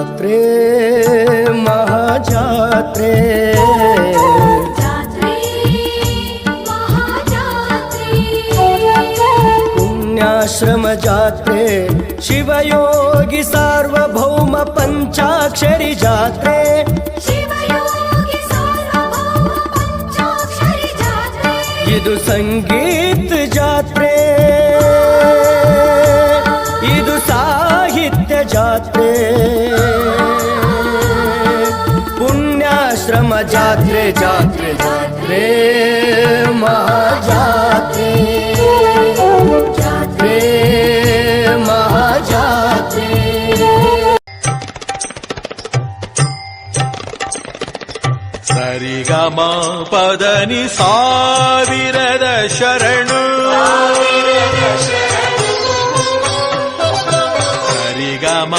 ಜಾತ್ರೆ ಮಹಾಜಾತ್ರೆ. ಜಾತ್ರೆ ಮಹಾಜಾತ್ರೆ. ಪುಣ್ಯಾಶ್ರಮ ಜಾತ್ರೆ ಶಿವಯೋಗಿ ಸಾರ್ವಭೌಮ ಪಂಚಾಕ್ಷರಿ ಜಾತ್ರೆ. ಇದು ಸಂಗೀತ ಜಾತ್ರೆ. ಇದು ಸಾಹಿತ್ಯ ಜಾತ್ರೆ. ఆశ్రమ జాత్రే జాత్రే జాత్రే మహాజాత్రే జాత్రే మహాజాత్రే సరిగమ పదని సావిరద శరణు సరిగమ